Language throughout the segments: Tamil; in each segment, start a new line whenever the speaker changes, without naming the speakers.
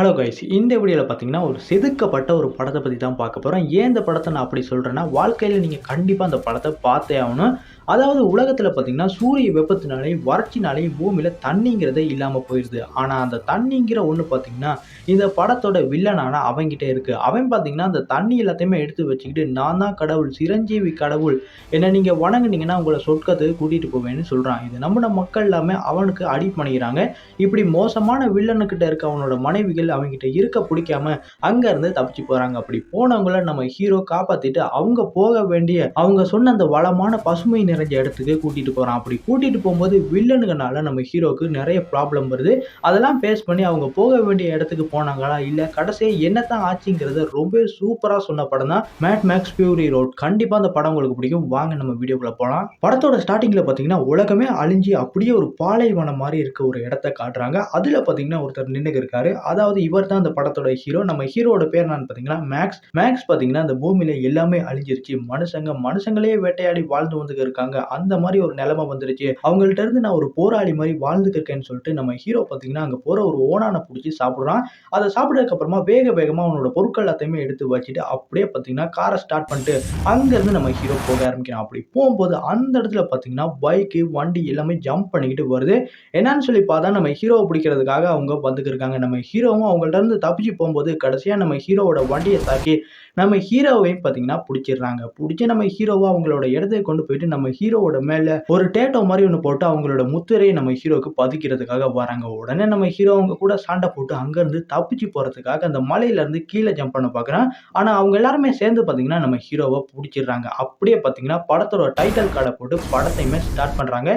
ஹலோ கைஸ் இந்த வீடியோவில் பார்த்தீங்கன்னா ஒரு செதுக்கப்பட்ட ஒரு படத்தை பற்றி தான் பார்க்க போகிறோம் ஏன் இந்த படத்தை நான் அப்படி சொல்கிறேன்னா வாழ்க்கையில் நீங்கள் கண்டிப்பாக அந்த படத்தை பார்த்தே ஆகணும். அதாவது உலகத்தில் பார்த்தீங்கன்னா சூரிய வெப்பத்தினாலே வறட்சினாலே பூமியில் தண்ணிங்கிறதே இல்லாமல் போயிடுது ஆனால் அந்த தண்ணிங்கிற ஒன்று பார்த்தீங்கன்னா இந்த படத்தோட வில்லனான அவங்கிட்ட இருக்குது அவன் பார்த்தீங்கன்னா அந்த தண்ணி எல்லாத்தையுமே எடுத்து வச்சுக்கிட்டு நான் தான் கடவுள் சிரஞ்சீவி கடவுள். என்னை நீங்கள் வணங்குனீங்கன்னா உங்களை சொற்கத்துக்கு கூட்டிகிட்டு போவேன்னு சொல்கிறான் இது நம்மளோட மக்கள் எல்லாமே அவனுக்கு அடி பண்ணிக்கிறாங்க. இப்படி மோசமான வில்லனுக்கிட்ட இருக்க அவனோட மனைவிகள் அவங்ககிட்ட இருக்க பிடிக்காம அங்கேருந்து தப்பிச்சு போகிறாங்க அப்படி போனவங்கள நம்ம ஹீரோ காப்பாற்றிட்டு அவங்க போக வேண்டிய அவங்க சொன்ன அந்த வளமான பசுமை நிறைஞ்ச இடத்துக்கு கூட்டிட்டு போறான். அப்படி கூட்டிட்டு போகும்போது வில்லனுங்கனால நம்ம ஹீரோக்கு நிறைய ப்ராப்ளம் வருது. அதெல்லாம் ஃபேஸ் பண்ணி அவங்க போக வேண்டிய இடத்துக்கு போனாங்களா? இல்ல கடைசியா என்னத்தான் ஆச்சுங்கிறத ரொம்ப சூப்பரா சொன்ன படம் தான் மேட் மேக்ஸ் பியூரி ரோட் கண்டிப்பா அந்த படம் உங்களுக்கு பிடிக்கும். வாங்க நம்ம வீடியோக்குள்ள போலாம். படத்தோட ஸ்டார்டிங்ல பாத்தீங்கன்னா உலகமே அழிஞ்சு அப்படியே ஒரு பாலைவனம் மாதிரி இருக்க ஒரு இடத்த காட்டுறாங்க. அதுல பாத்தீங்கன்னா ஒருத்தர் நின்று இருக்காரு. அதாவது இவர் தான் அந்த படத்தோட ஹீரோ நம்ம ஹீரோட பேர் என்னன்னு பாத்தீங்கன்னா மேக்ஸ் மேக்ஸ் பாத்தீங்கன்னா அந்த பூமியில எல்லாமே அழிஞ்சிருச்சு. மனுஷங்க மனுஷங்களே வேட்டையாடி வாழ்ந்து வந்துட்டு இருக்காங்க. அந்த மாதிரி ஒரு நிலைமை வந்துருச்சு. அவங்கள்ட்ட இருந்து நான் ஒரு போராளி மாதிரி வாழ்ந்துட்டு இருக்கேன்னு சொல்லிட்டு நம்ம ஹீரோ பார்த்தீங்கன்னா அங்கே போகிற ஒரு ஓனானை பிடிச்சி சாப்பிடுறான். அதை சாப்பிட்றதுக்கு அப்புறமா வேக வேகமாக அவனோட பொருட்கள் எல்லாத்தையுமே எடுத்து வச்சுட்டு அப்படியே பார்த்தீங்கன்னா காரை ஸ்டார்ட் பண்ணிட்டு அங்கேருந்து நம்ம ஹீரோ போக ஆரம்பிக்கிறான். அப்படி போகும்போது அந்த இடத்துல பார்த்தீங்கன்னா பைக்கு வண்டி எல்லாமே ஜம்ப் பண்ணிக்கிட்டு வருது. என்னன்னு சொல்லி பார்த்தா நம்ம ஹீரோவை பிடிக்கிறதுக்காக அவங்க வந்துக்கிருக்காங்க இருக்காங்க. நம்ம ஹீரோவும் அவங்கள்ட்ட இருந்து தப்பிச்சு போகும்போது கடைசியாக நம்ம ஹீரோவோட வண்டியை தாக்கி நம்ம ஹீரோவையும் பார்த்தீங்கன்னா பிடிச்சிடுறாங்க. பிடிச்சி நம்ம ஹீரோவை அவங்களோட இடத்துக்கு கொண்டு போயிட்டு நம்ம ஹீரோவோட மேலே ஒரு டேட்டோ மாதிரி ஒன்று போட்டு அவங்களோட முத்திரையை நம்ம ஹீரோவுக்கு பதிக்கிறதுக்காக வராங்க. உடனே நம்ம ஹீரோ அவங்க கூட சண்டை போட்டு அங்கேருந்து தப்பிச்சு போகிறதுக்காக அந்த மலையிலேருந்து கீழே ஜம்ப் பண்ண பார்க்குறான் ஆனால் அவங்க எல்லாருமே சேர்ந்து பார்த்தீங்கன்னா நம்ம ஹீரோவை பிடிச்சிடுறாங்க. அப்படியே பார்த்தீங்கன்னா படத்தோட டைட்டில் கார்டை போட்டு படத்தையுமே ஸ்டார்ட் பண்ணுறாங்க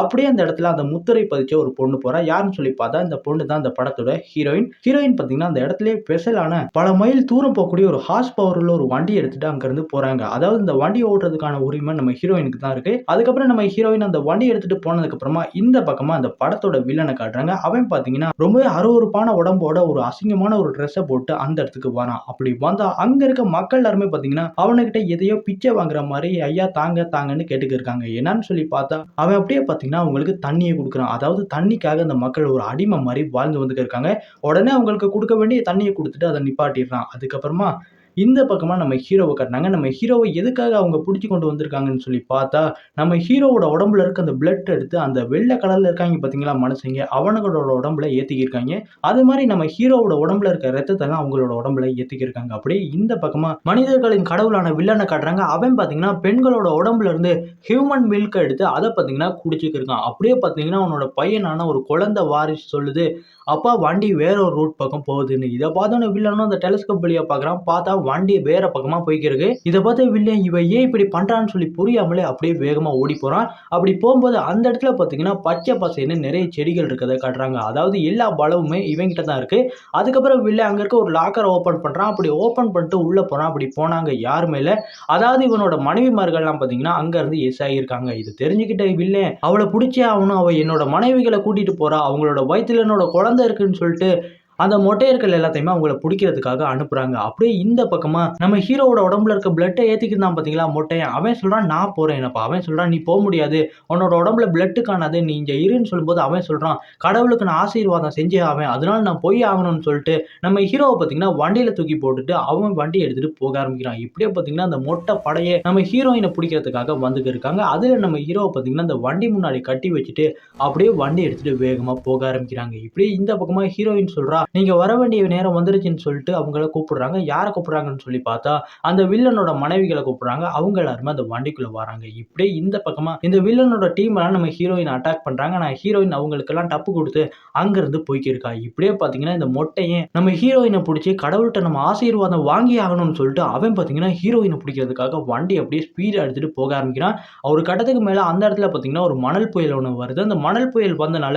அப்படியே அந்த இடத்துல அந்த முத்திரை பதிச்ச ஒரு பொண்ணு போறா. யாருன்னு சொல்லி பார்த்தா இந்த பொண்ணு தான் அந்த படத்தோட ஹீரோயின் ஹீரோயின் பார்த்தீங்கன்னா அந்த இடத்துல ஸ்பெஷலான பல மைல் தூரம் போகக்கூடிய ஒரு ஹார்ஸ் பவர்ல ஒரு வண்டி எடுத்துட்டு அங்கிருந்து போறாங்க. அதாவது இந்த வண்டி ஓட்டுறதுக்கான உரிமை நம்ம ஹீரோயினுக்கு தான் இருக்கு. அதுக்கப்புறம் நம்ம ஹீரோயின் அந்த வண்டி எடுத்துட்டு போனதுக்கு அப்புறமா இந்த பக்கமா அந்த படத்தோட வில்லனை காட்டுறாங்க. அவன் பார்த்தீங்கன்னா ரொம்ப அருவருப்பான உடம்போட ஒரு அசிங்கமான ஒரு ட்ரெஸ்ஸை போட்டு அந்த இடத்துக்கு வரான். அப்படி வந்தா அங்க இருக்க மக்கள் எல்லாருமே பார்த்தீங்கன்னா அவனுக்கிட்ட எதையோ பிச்சை வாங்குற மாதிரி ஐயா தாங்க தாங்கன்னு கேட்டுக்கிருக்காங்க என்னன்னு சொல்லி பார்த்தா அவன் அப்படியே பார்த்திங்கன்னா அவங்களுக்கு தண்ணியை கொடுக்குறான். அதாவது தண்ணிக்காக அந்த மக்கள் ஒரு அடிமை மாதிரி வாழ்ந்து வந்துட்டு இருக்காங்க. உடனே அவங்களுக்கு கொடுக்க வேண்டிய தண்ணியை கொடுத்துட்டு அதை நிப்பாட்டிடுறான். அதுக்கப்புறமா இந்த பக்கமாக நம்ம ஹீரோவை காட்டினாங்க. நம்ம ஹீரோவை எதுக்காக அவங்க பிடிச்சி கொண்டு வந்திருக்காங்கன்னு சொல்லி பார்த்தா நம்ம ஹீரோவோட உடம்புல இருக்க அந்த பிளட் எடுத்து அந்த வெள்ளை கலரில் இருக்காங்க பார்த்தீங்களா மனுஷங்க? அவனுங்களோட உடம்புல ஏற்றிக்கிருக்காங்க அது மாதிரி நம்ம ஹீரோவோட உடம்புல இருக்க ரத்தத்தெல்லாம் அவங்களோட உடம்புல ஏற்றிக்கிருக்காங்க அப்படியே இந்த பக்கமாக மனிதர்களின் கடவுளான வில்லனை காட்டுறாங்க. அவன் பார்த்தீங்கன்னா பெண்களோட உடம்புல இருந்து ஹியூமன் மில்க் எடுத்து அதை பார்த்தீங்கன்னா குடிச்சிக்கிருக்கான். அப்படியே பார்த்தீங்கன்னா அவனோட பையனான ஒரு குழந்தை வாரிசு சொல்லுது. அப்பா வண்டி வேற ஒரு ரூட் பக்கம் போகுதுன்னு. இதை பார்த்தோன்னே வில்லனும் அந்த டெலிஸ்கோப் வழியாக பார்க்குறான். பார்த்தா வண்டியை வேற பக்கமாக போய்க்கிருக்கு இதை பார்த்து வில்லியம் இவன் ஏன் இப்படி பண்ணுறான்னு சொல்லி புரியாமலே அப்படியே வேகமாக ஓடி போகிறான் அப்படி போகும்போது அந்த இடத்துல பார்த்தீங்கன்னா பச்சை பசைன்னு நிறைய செடிகள் இருக்கிறத காட்டுறாங்க. அதாவது எல்லா பலவுமே இவங்கிட்ட தான் இருக்கு. அதுக்கப்புறம் வில்லே அங்கே இருக்க ஒரு லாக்கரை ஓப்பன் பண்ணுறான் அப்படி ஓப்பன் பண்ணிட்டு உள்ளே போகிறான் அப்படி போனாங்க யாருமே இல்லை. அதாவது இவனோட மனைவிமார்கள்லாம் பார்த்தீங்கன்னா அங்கேருந்து எஸ் ஆகியிருக்காங்க. இது தெரிஞ்சுக்கிட்ட வில்லன் அவளை பிடிச்சே ஆகணும். அவள் என்னோட மனைவிகளை கூட்டிகிட்டு போகிறா அவங்களோட வயிற்றுல என்னோட குழந்தை இருக்குன்னு சொல்லிட்டு அந்த மொட்டையர்கள் எல்லாத்தையுமே அவங்கள பிடிக்கிறதுக்காக அனுப்புறாங்க. அப்படியே இந்த பக்கமா நம்ம ஹீரோவோட உடம்புல இருக்க பிளட்டை ஏத்திக்கிட்டான் பாத்தீங்களா மொட்டையன் அவன் சொல்றான் நான் போறேன் என்னப்பா. அவன் சொல்றான் நீ போக முடியாது. உன்னோட உடம்புல பிளட்டு காணாது நீ இங்க இருன்னு சொல்லும்போது அவன் சொல்றான் கடவுளுக்கு நான் ஆசீர்வாதம் செஞ்சே ஆவேன். அதனால நான் போய் ஆகணும்னு சொல்லிட்டு நம்ம ஹீரோவை பார்த்தீங்கன்னா வண்டியில தூக்கி போட்டுட்டு அவன் வண்டி எடுத்துட்டு போக ஆரம்பிக்கிறான். இப்படியே பார்த்தீங்கன்னா அந்த மொட்டை படையை நம்ம ஹீரோயினை பிடிக்கிறதுக்காக வந்துட்டு இருக்காங்க. அதுல நம்ம ஹீரோவை பார்த்தீங்கன்னா அந்த வண்டி முன்னாடி கட்டி வச்சுட்டு அப்படியே வண்டி எடுத்துட்டு வேகமா போக ஆரம்பிக்கிறாங்க. இப்படியே இந்த பக்கமா ஹீரோயின் சொல்றா நீங்க வர வேண்டிய நேரம் வந்துருச்சுன்னு சொல்லிட்டு அவங்கள கூப்பிடுறாங்க. யாரை கூப்பிடுறாங்கன்னு சொல்லி பார்த்தா அந்த வில்லனோட மனைவிகளை கூப்பிடுறாங்க. அவங்க எல்லாருமே அந்த வண்டிக்குள்ள வராங்க. இப்படியே இந்த பக்கமா இந்த வில்லனோட டீம் எல்லாம் நம்ம ஹீரோயின் அட்டாக் பண்றாங்க. ஆனால் ஹீரோயின் அவங்களுக்கெல்லாம் டப்பு கொடுத்து அங்கிருந்து போய்க்கிருக்கா. இப்படியே பாத்தீங்கன்னா இந்த மொட்டையும் நம்ம ஹீரோயினை பிடிச்சி கடவுள்கிட்ட நம்ம ஆசீர்வாதம் வாங்கி ஆகணும்னு சொல்லிட்டு அவன் பாத்தீங்கன்னா ஹீரோயினை பிடிக்கிறதுக்காக வண்டி அப்படியே ஸ்பீடாக எடுத்துட்டு போக ஆரம்பிக்கிறான். ஒரு கட்டத்துக்கு மேல அந்த இடத்துல பாத்தீங்கன்னா ஒரு மணல் புயல் ஒன்று வருது. அந்த மணல் புயல் வந்தனால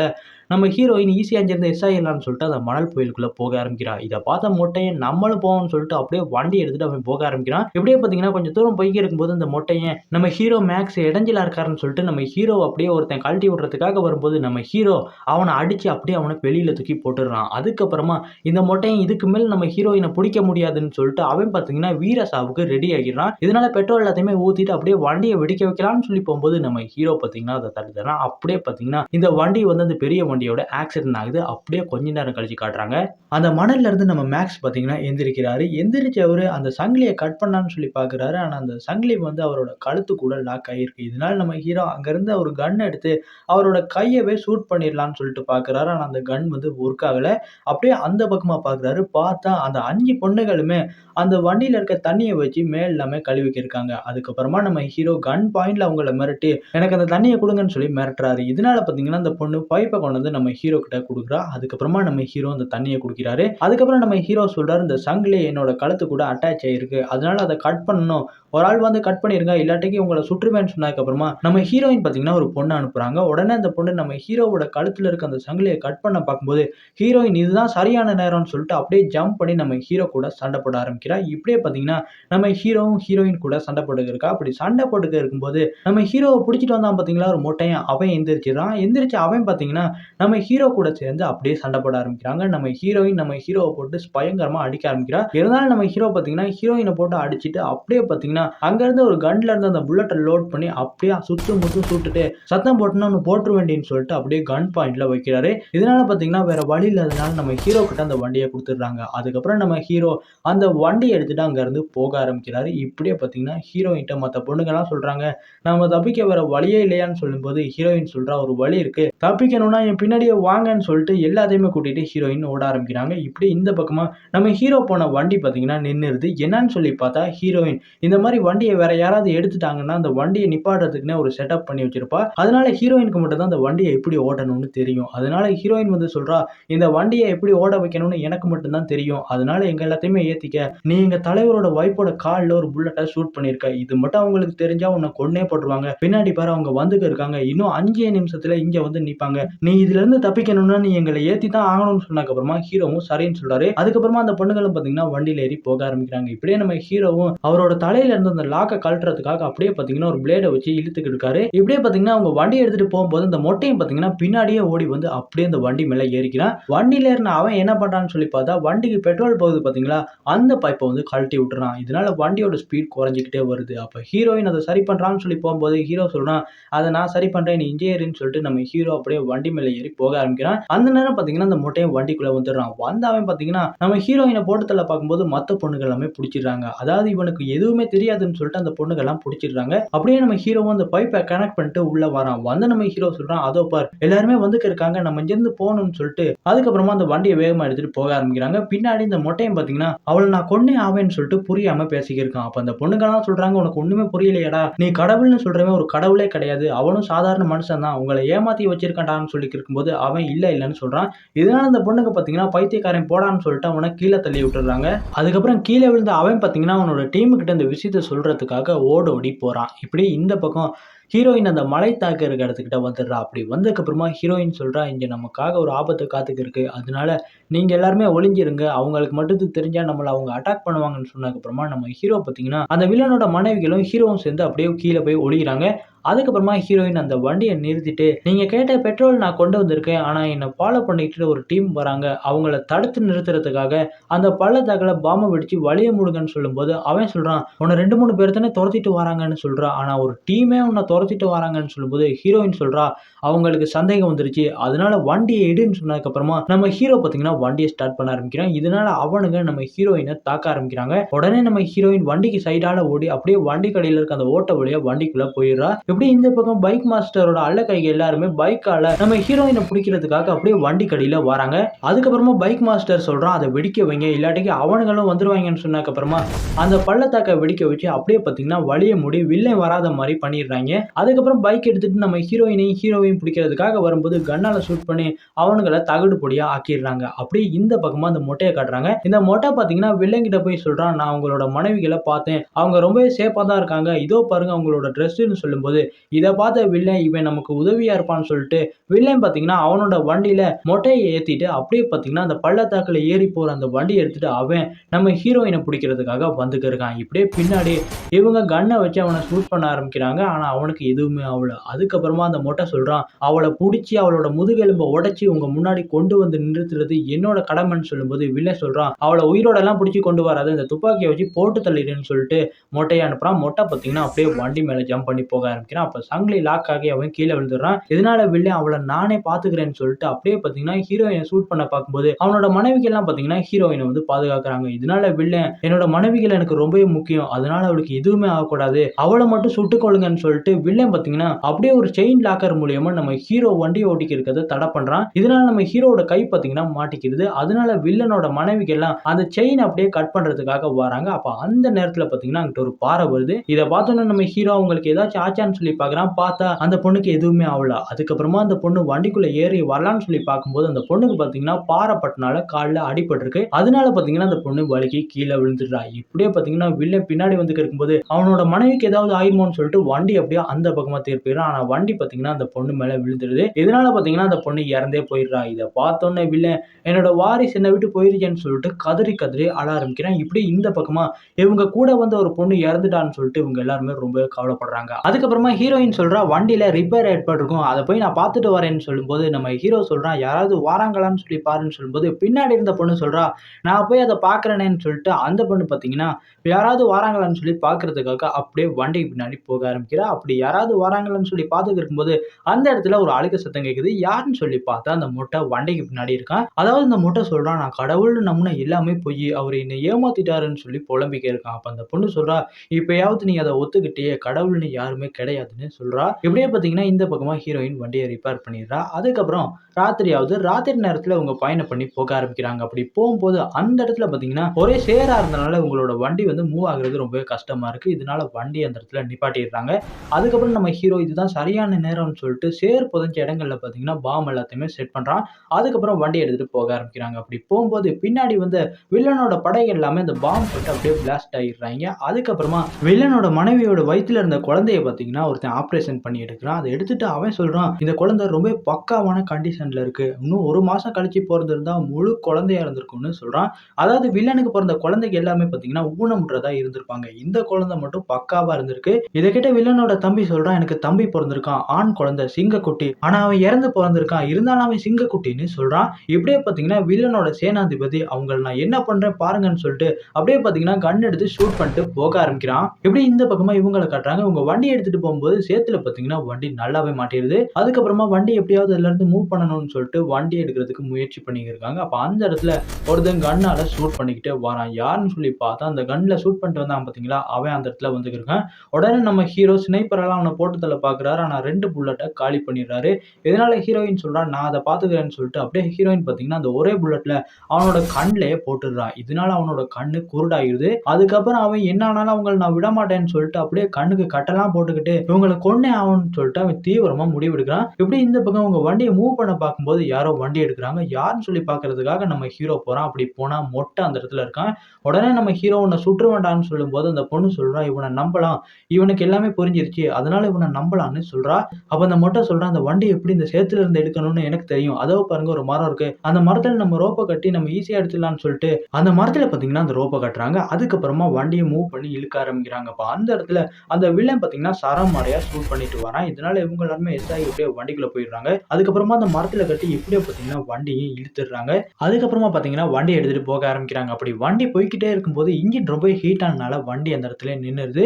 நம்ம ஹீரோயின் ஈஸியாக இருந்து எஸ் சொல்லிட்டு அந்த மணல் புயலுக்குள்ளே போக ஆரம்பிக்கிறான். இதை பார்த்த மொட்டையன் நம்மளும் போவோம்னு சொல்லிட்டு அப்படியே வண்டி எடுத்துகிட்டு அவன் போக ஆரம்பிக்கிறான். எப்படியே பார்த்தீங்கன்னா கொஞ்சம் தூரம் போய்க்கு இருக்கும்போது இந்த மொட்டையன் நம்ம ஹீரோ மேக்ஸ் இடைஞ்சலா இருக்காருன்னு சொல்லிட்டு நம்ம ஹீரோ அப்படியே ஒருத்தன் கழட்டி விடுறதுக்காக வரும்போது நம்ம ஹீரோ அவனை அடிச்சு அப்படியே அவனை வெளியில் தூக்கி போட்டுடுறான். அதுக்கப்புறமா இந்த மொட்டையன் இதுக்கு மேல் நம்ம ஹீரோயினை பிடிக்க முடியாதுன்னு சொல்லிட்டு அவன் பார்த்தீங்கன்னா வீரசாவுக்கு ரெடி ஆகிடுறான். இதனால பெட்ரோல் எல்லாத்தையுமே ஊற்றிட்டு அப்படியே வண்டியை வெடிக்க வைக்கலாம்னு சொல்லி போகும்போது நம்ம ஹீரோ பார்த்தீங்கன்னா அதை தடுத்துறான் அப்படியே பார்த்தீங்கன்னா இந்த வண்டி வந்து அந்த பெரிய வண்டி வண்டியோட ஆக்சிடென்ட் ஆகுது. அப்படியே கொஞ்ச நேரம் கழிச்சு காட்டுறாங்க. அந்த மணல்ல இருந்து நம்ம மேக்ஸ் பார்த்தீங்கன்னா எந்திரிக்கிறாரு. எந்திரிச்சு அவர் அந்த சங்கிலியை கட் பண்ணலான்னு சொல்லி பார்க்குறாரு. ஆனால் அந்த சங்கிலி வந்து அவரோட கழுத்து கூட லாக் ஆகியிருக்கு. இதனால நம்ம ஹீரோ அங்கேருந்து ஒரு கன் எடுத்து அவரோட கையவே ஷூட் பண்ணிடலான்னு சொல்லிட்டு பார்க்குறாரு. ஆனால் அந்த கன் வந்து ஒர்க் ஆகலை. அப்படியே அந்த பக்கமாக பார்க்குறாரு. பார்த்தா அந்த அஞ்சு பொண்ணுகளுமே அந்த வண்டியில் இருக்க தண்ணியை வச்சு மேல் எல்லாமே கழுவிக்க இருக்காங்க. அதுக்கப்புறமா நம்ம ஹீரோ கன் பாயிண்ட்ல அவங்கள மிரட்டி எனக்கு அந்த தண்ணியை கொடுங்கன்னு சொல்லி மிரட்டுறாரு. இதனால பார்த்தீங்கன்னா அந்த பொண்ணு பைப்பை கொண்டு வந்து நம்ம ஹீரோ கிட்ட கொடுக்குறா. அதுக்கப்புறமா நம்ம ஹீரோ அந்த தண்ணியை குடிக்கிறாரு. அதுக்கப்புறம் நம்ம ஹீரோ சொல்றாரு இந்த சங்கிலி என்னோட கழுத்து கூட அட்டாச் ஆயிருக்கு. அதனால அதை கட் பண்ணணும். ஒரு ஆள் வந்து கட் பண்ணிருங்க. இல்லாட்டிக்கு உங்களை சுற்றுவேன்னு சொன்னதுக்கப்புறமா நம்ம ஹீரோயின் பார்த்தீங்கன்னா ஒரு பொண்ணு அனுப்புறாங்க. உடனே அந்த பொண்ணு நம்ம ஹீரோவோட கழுத்துல இருக்க அந்த சங்கிலியை கட் பண்ண பார்க்கும்போது ஹீரோயின் இதுதான் சரியான நேரம்னு சொல்லிட்டு அப்படியே ஜம்ப் பண்ணி நம்ம ஹீரோ கூட சண்டை போட ஆரம்பிக்கிறா. இப்படியே பார்த்தீங்கன்னா நம்ம ஹீரோவும் ஹீரோயின் கூட சண்டை போட்டுக்க இருக்கா அப்படி சண்டை போட்டுக்க இருக்கும்போது நம்ம ஹீரோவை பிடிச்சிட்டு வந்தான் பார்த்தீங்களா? ஒரு மொட்டையன். அவன் எந்திரிச்சிடறான். எந்திரிச்சு அவன் பார்த்தீங்கன்னா நம்ம ஹீரோ கூட சேர்ந்து அப்படியே சண்டை போட ஆரம்பிக்கிறாங்க. நம்ம ஹீரோயின் நம்ம ஹீரோவை போட்டு பயங்கரமாக அடிக்க ஆரம்பிக்கிறா. இருந்தாலும் நம்ம ஹீரோ பார்த்தீங்கன்னா ஹீரோயினை போட்டு அடிச்சுட்டு அப்படியே பார்த்தீங்கன்னா அங்கேருந்து ஒரு கன்ல இருந்து அந்த புல்லட்டை லோட் பண்ணி அப்படியே சுத்து முத்து சுட்டுட்டு சத்தம் போட்டுனா ஒன்று போட்டுரு வேண்டின்னு சொல்லிட்டு அப்படியே கன் பாயிண்ட்ல வைக்கிறாரு. இதனால பார்த்தீங்கன்னா வேற வழி இல்லாதனால நம்ம ஹீரோ கிட்ட அந்த வண்டியை கொடுத்துட்றாங்க. அதுக்கப்புறம் நம்ம ஹீரோ அந்த வண்டியை எடுத்துட்டு அங்கேருந்து போக ஆரம்பிக்கிறாரு. இப்படியே பார்த்தீங்கன்னா ஹீரோயின்ட்ட மற்ற பொண்ணுங்கெல்லாம் சொல்றாங்க நம்ம தப்பிக்க வேற வழியே இல்லையான்னு சொல்லும்போது ஹீரோயின் சொல்றா ஒரு வழி இருக்கு. தப்பிக்கணும்னா என் பின்னாடியே வாங்கன்னு சொல்லிட்டு எல்லாத்தையுமே கூட்டிட்டு ஹீரோயின் ஓட ஆரம்பிக்கிறாங்க. இப்படி இந்த பக்கமா நம்ம ஹீரோ போன வண்டி பார்த்தீங்கன்னா நின்னுருது. என்னன்னு சொல்லி பார்த்தா ஹீரோயின் இந்த மாதிரி வண்டியை வேற யாராவது எடுத்துட்டாங்கன்னா அந்த வண்டியை நிப்பாடுறதுக்குன்னே ஒரு செட்டப் பண்ணி வச்சிருப்பா. அதனால ஹீரோயினுக்கு மட்டும் தான் அந்த வண்டியை எப்படி ஓட்டணும்னு தெரியும். அதனால ஹீரோயின் வந்து சொல்றா இந்த வண்டியை எப்படி ஓட வைக்கணும்னு எனக்கு மட்டும்தான் தெரியும். அதனால எங்க எல்லாத்தையுமே ஏத்திக்க. நீ எங்க தலைவரோட ஒய்ஃபோட காலில் ஒரு புல்லட்டை ஷூட் பண்ணியிருக்க இது மட்டும் அவங்களுக்கு தெரிஞ்சா உன்னை கொன்னே போட்டுருவாங்க. பின்னாடி பாரு அவங்க வந்துக்க இருக்காங்க. இன்னும் அஞ்சே நிமிஷத்துல இங்க வந்து நிப்பாங்க. நீ இதுல இருந்து தப்பிக்கணும்னா நீ எங்களை ஏத்தி தான் ஆகணும்னு சொன்னதுக்கு அப்புறமா ஹீரோவும் சரின்னு சொல்றாரு. அதுக்கப்புறமா அந்த பொண்ணுங்களும் பாத்தீங்கன்னா வண்டியில ஏறி போக ஆரம்பிக்கிறாங்க. இப்படியே நம்ம ஹீரோவும் அவரோட தலையில இருந்து அந்த லாக்கை கழட்டுறதுக்காக அப்படியே பாத்தீங்கன்னா ஒரு பிளேடை வச்சு இழுத்துக்கிட்டு இருக்காரு. இப்படியே பாத்தீங்கன்னா அவங்க வண்டி எடுத்துட்டு போகும்போது அந்த மொட்டையும் பாத்தீங்கன்னா பின்னாடியே ஓடி வந்து அப்படியே அந்த வண்டி மேல ஏறிக்கிறான். வண்டியில இருந்த அவன் என்ன பண்றான்னு சொல்லி பார்த்தா வண்டிக்கு பெட்ரோல் போகுது பாத்தீங்களா? அந்த பைப்பை வந்து கழட்டி விட்டுறான். இதனால வண்டியோட ஸ்பீட் குறைஞ்சிக்கிட்டே வருது. அப்போ ஹீரோயின் அதை சரி பண்றான்னு சொல்லி போகும்போது ஹீரோ சொல்றான் அதை நான் சரி பண்றேன் நீ இங்கே சொல்லிட்டு நம்ம ஹீரோ அப்படியே வண்டி மேல ஏறி போக ஆரம்பிக்கிறான். அந்த நேரம் பாத்தீங்கன்னா அந்த மொட்டையும் வண்டிக்குள்ள வந்துடுறான். வந்தவன் பாத்தீங்கன்னா நம்ம ஹீரோயினை போட்டத்துல பார்க்கும்போது மற்ற பொண்ணுகள் எல்லாமே பிடிச்சிடுறாங்க. அதாவது இவனுக்கு எதுவுமே தெரியாதுன்னு சொல்லிட்டு அந்த பொண்ணுகள் எல்லாம் பிடிச்சிடுறாங்க. அப்படியே நம்ம ஹீரோவும் அந்த பைப்பை கனெக்ட் பண்ணிட்டு உள்ள வரான். வந்து நம்ம ஹீரோ சொல்றான் அதோ பார் எல்லாருமே வந்து இருக்காங்க. நம்ம இங்கிருந்து போகணும்னு சொல்லிட்டு அதுக்கப்புறமா அந்த வண்டியை வேகமா எடுத்துட்டு போக ஆரம்பிக்கிறாங்க. பின்னாடி இந்த மொட்டையும் பாத்தீங்கன்னா அவளை நான் கொன்னே ஆவேன்னு சொல்லிட்டு புரியாம பேசிக்கிருக்கான். அப்ப அந்த பொண்ணுங்கெல்லாம் சொல்றாங்க உனக்கு ஒண்ணுமே புரியலையடா. நீ கடவுள்னு சொல்றவன் ஒரு கடவுளே கிடையாது. அவனும் சாதாரண மனுஷன் தான் உங்களை ஏமாத்தி வச்சிருக்கான்டான்னு சொல்லி கேட்கும்போது அவன் இல்லை இல்லைன்னு சொல்றான். இதனால அந்த பொண்ணுக்கு பார்த்தீங்கன்னா பைத்தியக்காரன் போடான்னு சொல்லிட்டு அவனை கீழே தள்ளி விட்டுறாங்க. அதுக்கப்புறம் கீழே விழுந்த அவன் பார்த்தீங்கன்னா அவனோட டீமுக்கிட்ட கிட்ட இந்த விஷயத்த ஓட ஓடி போறான். இப்படி இந்த பக்கம் ஹீரோயின் அந்த மலை தாக்க இருக்க இடத்துக்கிட்ட வந்துடுறா. அப்படி வந்ததுக்கப்புறமா ஹீரோயின் சொல்கிறா இங்கே நமக்காக ஒரு ஆபத்து காத்துக்கிருக்கு. அதனால நீங்கள் எல்லாருமே ஒளிஞ்சிருங்க. அவங்களுக்கு மட்டும் தெரிஞ்சா நம்மளை அவங்க அட்டாக் பண்ணுவாங்கன்னு சொன்னதுக்கப்புறமா நம்ம ஹீரோ பார்த்தீங்கன்னா அந்த வில்லனோட மனைவிகளும் ஹீரோவும் சேர்ந்து அப்படியே கீழே போய் ஒளிகிறாங்க அதுக்கப்புறமா ஹீரோயின் அந்த வண்டியை நிறுத்திட்டு நீங்க கேட்ட பெட்ரோல் நான் கொண்டு வந்திருக்கேன் ஆனா என்னை ஃபாலோ பண்ணிக்கிட்டு ஒரு டீம் வராங்க. அவங்கள தடுத்து நிறுத்துறதுக்காக அந்த பள்ளத்தாக்கில் பாம்பை வெடிச்சு வழிய முடுங்கன்னு சொல்லும்போது அவன் சொல்றான் உன்னை ரெண்டு மூணு பேர் தானே துரத்திட்டு வராங்கன்னு சொல்றான் ஆனா ஒரு டீமே உன்னை துரத்திட்டு வராங்கன்னு சொல்லும்போது ஹீரோயின் சொல்றா அவங்களுக்கு சந்தேகம் வந்துருச்சு. அதனால வண்டியை எடுன்னு சொன்னதுக்கப்புறமா நம்ம ஹீரோ பார்த்தீங்கன்னா வண்டியை ஸ்டார்ட் பண்ண ஆரம்பிக்கிறான். இதனால அவனுங்க நம்ம ஹீரோயினை தாக்க ஆரம்பிக்கிறாங்க. உடனே நம்ம ஹீரோயின் வண்டிக்கு சைடால ஓடி அப்படியே வண்டி கடையில் இருக்க அந்த ஓட்ட வழியா வண்டிக்குள்ள போயிடுறா. எப்படி இந்த பக்கம் பைக் மாஸ்டரோட அல்ல கைங்க எல்லாருமே பைக்கால நம்ம ஹீரோயினை பிடிக்கிறதுக்காக அப்படியே வண்டி கடையில வராங்க. அதுக்கப்புறமா பைக் மாஸ்டர் சொல்றான் அதை வெடிக்க வைங்க. இல்லாட்டிக்கு அவனுங்களும் வந்துருவாங்கன்னு சொன்னதுக்கப்புறமா அந்த பள்ளத்தாக்க வெடிக்க வச்சு அப்படியே பார்த்தீங்கன்னா வழிய முடி வில்லை வராத மாதிரி பண்ணிடுறாங்க. அதுக்கப்புறம் பைக் எடுத்துட்டு நம்ம ஹீரோயினையும் ஹீரோவையும் பிடிக்கிறதுக்காக வரும்போது கண்ணால ஷூட் பண்ணி அவனுங்களை தகடு பொடியா ஆக்கிடுறாங்க. அப்படியே இந்த பக்கமா அந்த மொட்டையை காட்டுறாங்க. இந்த மொட்டை பார்த்தீங்கன்னா வில்லங்கிட்ட போய் சொல்றான் நான் அவங்களோட மனைவிகளை பார்த்தேன். அவங்க ரொம்பவே சேஃபாக தான் இருக்காங்க. இதோ பாருங்க அவங்களோட ட்ரெஸ்ஸுன்னு சொல்லும்போது இதை பார்த்த வில்லன் இவன் நமக்கு உதவியா இருப்பான்னு சொல்லிட்டு வில்லன் பார்த்தீங்கன்னா அவனோட வண்டியில மொட்டையை ஏற்றிட்டு அப்படியே பார்த்தீங்கன்னா அந்த பள்ளத்தாக்குல ஏறி போகிற அந்த வண்டியை எடுத்துட்டு அவன் நம்ம ஹீரோயினை பிடிக்கிறதுக்காக வந்துக்க இருக்கான். இப்படியே பின்னாடி இவங்க கன்னை வச்சு அவனை ஷூட் பண்ண ஆரம்பிக்கிறாங்க. ஆனால் அவனுக்கு எதுவுமே அவ்வளோ அதுக்கப்புறமா அந்த மொட்டை சொல்கிறான் அவளை பிடிச்சி அவளோட முதுகெலும்பை உடைச்சி உங்க முன்னாடி கொண்டு வந்து நிறுத்துறது என்னோட கடமைன்னு சொல்லும்போது வில்லன் சொல்கிறான் அவளை உயிரோடலாம் பிடிச்சி கொண்டு வராது இந்த துப்பாக்கியை வச்சு போட்டு தள்ளிடுன்னு சொல்லிட்டு மொட்டையை அனுப்புகிறான் மொட்டை பார்த்தீங்கன்னா அப்படியே வண்டி மேலே ஜம்ப் பண்ணி போக ஆரம்பிக்கிறான் அப்ப சங்கிலி லாக் ஆகி அவன் கீழே விழுந்துடுறான். இதனால வில்லே அவளை நானே பார்த்துக்கிறேன்னு சொல்லிட்டு அப்படியே பார்த்தீங்கன்னா ஹீரோயினை ஷூட் பண்ண பார்க்கும்போது அவனோட மனைவிக்கெல்லாம் பார்த்தீங்கன்னா ஹீரோயினை வந்து பாதுகாக்கிறாங்க. இதனால வில்லே என்னோட மனைவிகள் எனக்கு ரொம்பவே முக்கியம். அதனால அவளுக்கு எதுவுமே ஆகக்கூடாது. அவளை மட்டும் சுட்டுக் கொள்ளுங்கன்னு சொல்லிட்டு வில்லன் பார்த்தீங்கன்னா அப்படியே ஒரு செயின் லாக்கர் மூலியமா நம்ம ஹீரோ வண்டி ஓட்டிக்க இருக்கிறத தடை பண்றான். இதனால நம்ம ஹீரோட கை பார்த்தீங்கன்னா மாட்டிக்கிறது. அதனால வில்லனோட மனைவிக்கெல்லாம் அந்த செயின் அப்படியே கட் பண்றதுக்காக வராங்க. அப்போ அந்த நேரத்தில் பார்த்தீங்கன்னா அங்கிட்ட ஒரு பாறை வருது. இதை பார்த்தோன்னா நம்ம ஹீரோ அவங்களுக்கு ஏதாச்சும் ஆச்சான்னு சொல்லி பார்க்குறான். பார்த்தா அந்த பொண்ணுக்கு எதுவுமே ஆகல. அதுக்கப்புறமா அந்த பொண்ணு வண்டிக்குள்ளே ஏறி வரலான்னு சொல்லி பார்க்கும்போது அந்த பொண்ணுக்கு பார்த்தீங்கன்னா பாறைப்பட்டனால காலில் அடிபட்டிருக்கு. அதனால பார்த்தீங்கன்னா அந்த பொண்ணு வலிக்கு கீழே விழுந்துடுறா. இப்படியே பார்த்தீங்கன்னா வில்லன் பின்னாடி வந்து இருக்கும்போது அவனோட மனைவிக்கு ஏதாவது ஆயுமோன்னு சொல்லிட்டு வண்டி அப்படியே அந்த பக்கமா திருப்பிடுறான் ஆனால் வண்டி பார்த்தீங்கன்னா அந்த பொண்ணு மேலே விழுந்துடுது இதனால பார்த்தீங்கன்னா அந்த பொண்ணு இறந்தே போயிடுறா. இதை பார்த்தோன்னே வில்லன் என்னோட வாரிசு என்னை விட்டு போயிருச்சேன்னு சொல்லிட்டு கதறி கதறி அழ ஆரம்பிக்கிறான். இப்படி இந்த பக்கமாக இவங்க கூட வந்த ஒரு பொண்ணு இறந்துட்டான்னு சொல்லிட்டு இவங்க எல்லாருமே ரொம்ப கவலைப்படுறாங்க. அதுக்கப்புறமா ஹீரோயின் சொல்கிறா வண்டியில் ரிப்பேர் ஏற்பட்டிருக்கும் அதை போய் நான் பார்த்துட்டு வரேன்னு சொல்லும்போது நம்ம ஹீரோ சொல்கிறான் யாராவது வாராங்களான்னு சொல்லி பாருன்னு சொல்லும்போது பின்னாடி இருந்த பொண்ணு சொல்கிறா நான் போய் அதை பார்க்குறேனேன்னு சொல்லிட்டு அந்த பொண்ணு பார்த்தீங்கன்னா யாராவது வாராங்களான்னு சொல்லி பார்க்கறதுக்காக அப்படியே வண்டிக்கு பின்னாடி போக ஆரம்பிக்கிறா. அப்படி யாராவது வாராங்களான்னு சொல்லி பார்த்துட்டு இருக்கும்போது அந்த இடத்துல ஒரு அழுக சத்தம் கேட்குது யாருன்னு சொல்லி பார்த்தா அந்த முட்டை வண்டிக்கு பின்னாடி இருக்கான் அதாவது இந்த முட்டை சொல்கிறான் நான் கடவுள்னு நம்பின எல்லாமே போய் அவர் என்னை ஏமாத்திட்டாருன்னு சொல்லி புலம்பிக்க இருக்கான். அப்போ அந்த பொண்ணு சொல்றா இப்போயாவது நீ அதை ஒத்துக்கிட்டே கடவுள்னு யாருமே கிடையாதுன்னு சொல்றா. இப்படியே பார்த்தீங்கன்னா இந்த பக்கமா ஹீரோயின் வண்டியை ரிப்பேர் பண்ணிடுறா. அதுக்கப்புறம் ராத்திரியாவது ராத்திரி நேரத்துல அவங்க பயணம் பண்ணி போக ஆரம்பிக்கிறாங்க. அப்படி போகும்போது அந்த இடத்துல பார்த்தீங்கன்னா ஒரே சேரா இருந்தனால உங்களோட வண்டி வந்து மூவ் ஆகுறது ரொம்பவே கஷ்டமா இருக்கு. இதனால வண்டி அந்த இடத்துல நிப்பாட்டிடுறாங்க. அதுக்கப்புறம் நம்ம ஹீரோ இதுதான் சரியான நேரம்னு சொல்லிட்டு சேர் புதைஞ்ச இடங்கள்ல பார்த்தீங்கன்னா பாம் எல்லாத்தையுமே செட் பண்றான். அதுக்கப்புறம் வண்டி எடுத்துட்டு போக ஆரம்பிக்கிறாங்க. அப்படி போகும்போது பின்னாடி வந்து வில்லனோட படைகள் எல்லாமே இந்த பாம் போட்டு அப்படியே பிளாஸ்ட் ஆகிடுறாங்க அதுக்கப்புறமா வில்லனோட மனைவியோட வயித்துல இருந்த குழந்தைய பார்த்தீங்கன்னா ஒருத்தன் ஆப்ரேஷன் பண்ணி எடுக்கிறான். அதை எடுத்துட்டு அவன் சொல்றான் இந்த குழந்தை ரொம்ப பக்காவான கண்டிஷன்ல இருக்கு. இன்னும் ஒரு மாசம் கழிச்சு பிறந்திருந்தா முழு குழந்தையா இருந்திருக்கும்னு சொல்றான். அதாவது வில்லனுக்கு பிறந்த குழந்தைக்கு எல்லாமே பார்த்தீங்கன்னா ஊனமுற்றதாக இருந்திருப்பாங்க. இந்த குழந்தை மட்டும் பக்காவாக இருந்திருக்கு. இதை கிட்ட வில்லனோட தம்பி சொல்றான் எனக்கு தம்பி பிறந்திருக்கான் ஆண் குழந்தை சிங்கக்குட்டி. ஆனால் அவன் இறந்து பிறந்திருக்கான் இருந்தாலும் அவன் சிங்கக்குட்டின்னு சொல்றான். இப்படியே பார்த்தீங்கன்னா வில்லனோட சேனாதிபதி அவங்கள நான் என்ன பண்றேன் பாருங்கன்னு சொல்லிட்டு அப்படியே பார்த்தீங்கன்னா கன் எடுத்து ஷூட் பண்ணிட்டு போக ஆரம்பிக்கிறான். இப்படி இந்த பக்கமா இவங்களை காட்டுறாங்க? உங்க வண்டி எடுத்துட்டு போகும்போது சேத்துல பார்த்தீங்கன்னா வண்டி நல்லாவே மாட்டிடுது. அதுக்கப்புறமா வண்டி எப்படியாவது அதுல இருந்து மூவ் பண்ணணும்னு சொல்லிட்டு வண்டி எடுக்கிறதுக்கு முயற்சி பண்ணிக்கிருக்காங்க அப்போ அப்ப அந்த இடத்துல ஒருத்தன் கண்ணால ஷூட் பண்ணிக்கிட்டே வரான். யாருன்னு சொல்லி பார்த்தா அந்த கண்ணில் ஷூட் பண்ணிட்டு வந்தான் பாத்தீங்களா? அவன் அந்த இடத்துல வந்துருக்கான் உடனே நம்ம ஹீரோ ஸ்னைப்பரெல்லாம் அவனை போட்டு தள்ள பாக்குறாரு. ஆனா ரெண்டு புல்லட்டை காலி பண்ணிடுறாரு. இதனால ஹீரோயின் சொல்றான்? நான் அதை பாத்துக்கிறேன்னு சொல்லிட்டு அப்படியே ஹீரோயின் பாத்தீங்கன்னா அந்த ஒரே புல்லட்ல அவனோட கண்ணிலேயே போட்டுடுறான். இதனால அவனோட கண்ணு குருடாயிருது அதுக்கப்புறம் அவன் என்ன ஆனாலும் அவங்களை நான் விட மாட்டேன்னு சொல்லிட்டு அப்படியே கண்ணுக்கு கட்டெல்லாம் போட்டுக்கிட்டு இவங்களை கொன்னே ஆகணும்னு சொல்லிட்டு அவன் தீவிரமா முடிவெடுக்கிறான் இப்படி இந்த பக்கம் அவங்க வண்டியை மூவ் பண்ண பார்க்கும்போது யாரோ வண்டி எடுக்கிறாங்க யாருன்னு சொல்லி பாக்குறதுக்காக நம்ம ஹீரோ போறான். அப்படி போனா மொட்டை அந்த இடத்துல இருக்கான். உடனே நம்ம ஹீரோ உன்னை சுற்ற வேண்டாம்னு சொல்லும்போது அந்த பொண்ணு சொல்றா இவனை நம்பலாம். இவனுக்கு எல்லாமே புரிஞ்சிருச்சு. அதனால இவனை நம்பலான்னு சொல்றா. அப்ப அந்த மொட்டை சொல்றான் அந்த வண்டி எப்படி இந்த சேத்துல இருந்து எடுக்கணும்னு எனக்கு தெரியும். அதோ பாருங்க ஒரு மரம் இருக்கு. அந்த மரத்துல நம்ம ரோப்பை கட்டி நம்ம ஈஸியா எடுத்துடலாம்னு சொல்லிட்டு அந்த மரத்துல பாத்தீங்கன்னா அந்த ரோப்பை கட்டுறாங்க. அதுக்கப்புறமா வண்டியை மூவ் பண்ணி இழுக்க ஆரம்பிக்கிறாங்க அந்த இடத்துல அந்த வில்லன் பாத்தீங்கன்னா சரம் மாறையா ஷூட் பண்ணிட்டு வரான். இதனால இவங்க எல்லாருமே எஸ் ஆகி எப்படியோ வண்டிக்குள்ள போயிடுறாங்க. அதுக்கப்புறமா அந்த மரத்துல கட்டி எப்படியோ பாத்தீங்கன்னா வண்டியை இழுத்துடுறாங்க. அதுக்கப்புறமா பாத்தீங்கன்னா வண்டி எடுத்துட்டு போக ஆரம்பிக்கிறாங்க. அப்படி வண்டி போய்க்கிட்டே இருக்கும்போது இன்ஜின் ரொம்ப ஹீட் ஆனனால வண்டி அந்த இடத்துல நின்றுது